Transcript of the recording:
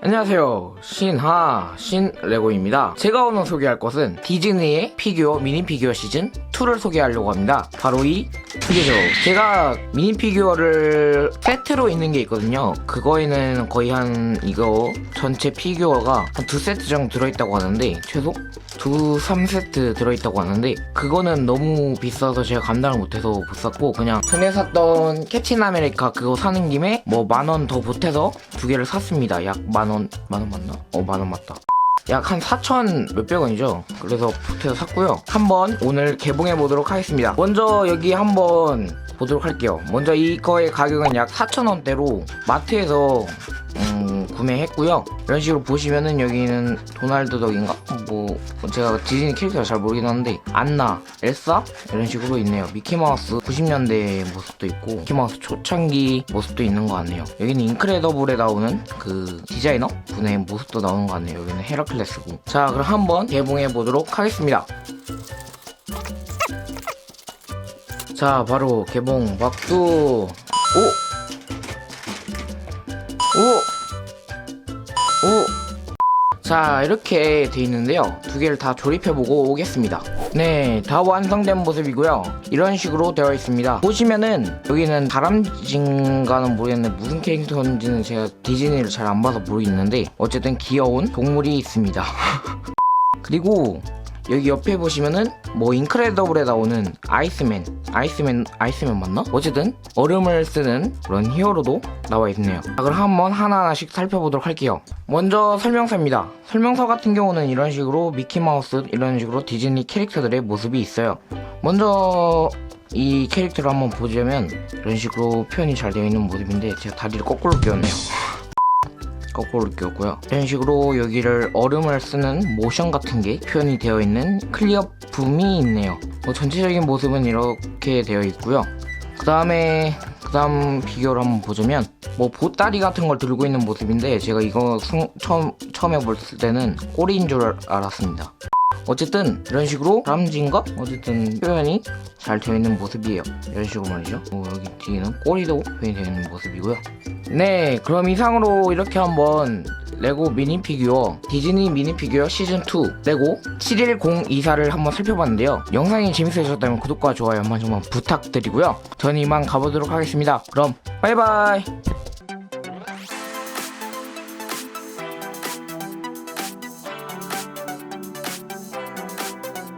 안녕하세요. 신하, 신레고입니다. 제가 오늘 소개할 것은 디즈니의 피규어, 미니 피규어 시즌 2를 소개하려고 합니다. 바로 이두 개죠. 제가 미니 피규어를 세트로 있는 게 있거든요. 그거에는 거의 한 이거 전체 피규어가 한 두 세트 정도 들어있다고 하는데, 최소? 두, 3세트 들어있다고 하는데, 그거는 너무 비싸서 제가 감당을 못해서 못 샀고, 그냥 전에 샀던 캡틴 아메리카 그거 사는 김에 뭐 만 원 더 보태서 두 개를 샀습니다. 약 만 원, 만원 맞나? 어, 만 원 맞다. 약 한 4천 몇백 원이죠. 그래서 보태서 샀고요. 한번 오늘 개봉해 보도록 하겠습니다. 먼저 여기 한번 보도록 할게요. 먼저 이거의 가격은 약 4천 원대로 마트에서 음, 구매했고요. 이런 식으로 보시면은 여기는 도날드 덕인가? 뭐 제가 디즈니 캐릭터를 잘 모르긴 하는데 안나, 엘사 이런 식으로 있네요. 미키마우스 90년대 모습도 있고 미키마우스 초창기 모습도 있는 것 같네요. 여기는 인크레더블에 나오는 그 디자이너 분의 모습도 나오는 것 같네요. 여기는 헤라클레스고. 자 그럼 한번 개봉해 보도록 하겠습니다. 자 바로 개봉 박수 오! 오! 오! 자 이렇게 돼 있는데요. 두 개를 다 조립해보고 오겠습니다. 네 다 완성된 모습이고요. 이런 식으로 되어 있습니다. 보시면은 여기는 다람쥐인가는 모르겠는데 무슨 캐릭터인지는 제가 디즈니를 잘 안 봐서 모르겠는데 어쨌든 귀여운 동물이 있습니다. 그리고 여기 옆에 보시면은 뭐 인크레더블에 나오는 아이스맨 아이스맨 아이스맨 맞나? 어쨌든 얼음을 쓰는 그런 히어로도 나와 있네요. 자 그럼 한번 하나하나씩 살펴보도록 할게요. 먼저 설명서입니다. 설명서 같은 경우는 이런 식으로 미키마우스 이런 식으로 디즈니 캐릭터들의 모습이 있어요. 먼저 이 캐릭터를 한번 보자면 이런 식으로 표현이 잘 되어 있는 모습인데 제가 다리를 거꾸로 끼웠네요 거꾸로 끼웠고요. 이런 식으로 여기를 얼음을 쓰는 모션 같은 게 표현이 되어 있는 클리어품이 있네요. 뭐 전체적인 모습은 이렇게 되어 있고요. 그 다음에 그 다음 비교를 한번 보자면 뭐 보따리 같은 걸 들고 있는 모습인데 제가 이거 승- 처음 처음에 볼 때는 꼬리인 줄 알았습니다. 어쨌든 이런 식으로 다람쥐인가? 어쨌든 표현이 잘 되어 있는 모습이에요. 이런 식으로 말이죠. 뭐 여기 뒤에는 꼬리도 표현이 되어 있는 모습이고요. 네, 그럼 이상으로 이렇게 한번 레고 미니 피규어 디즈니 미니 피규어 시즌 2 레고 71024를 한번 살펴봤는데요. 영상이 재밌으셨다면 구독과 좋아요 한번 정말 부탁드리고요. 저는 이만 가보도록 하겠습니다. 그럼 바이바이.